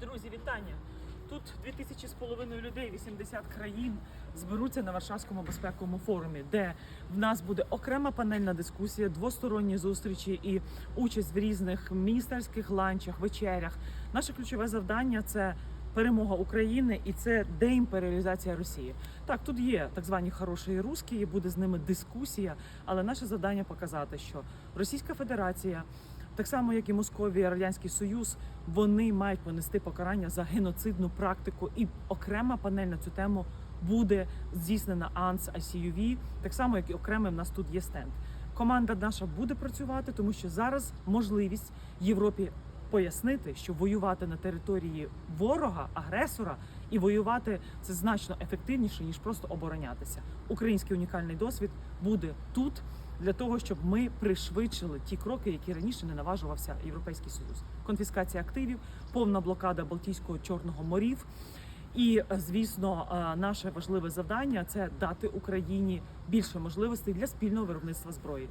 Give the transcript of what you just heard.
Друзі, вітання! Тут 2000 з половиною людей, 80 країн зберуться на Варшавському безпековому форумі, де в нас буде окрема панельна дискусія, двосторонні зустрічі і участь в різних міністерських ланчах, вечерях. Наше ключове завдання це перемога України і це деімперіалізація Росії. Так, тут є так звані хороші русські, буде з ними дискусія, але наше завдання показати, що Російська Федерація. Так само, як і Московія, Радянський Союз, вони мають понести покарання за геноцидну практику, і окрема панель на цю тему буде здійснена АНС ICUV, так само, як і окремий в нас тут є стенд. Команда наша буде працювати, тому що зараз можливість Європі пояснити, що воювати на території ворога, агресора і воювати це значно ефективніше ніж просто оборонятися. Український унікальний досвід буде тут для того, щоб ми пришвидшили ті кроки, які раніше не наважувався Європейський Союз. Конфіскація активів, повна блокада Балтійського чорного морів. І звісно, е, наше важливе завдання це дати Україні більше можливостей для спільного виробництва зброї.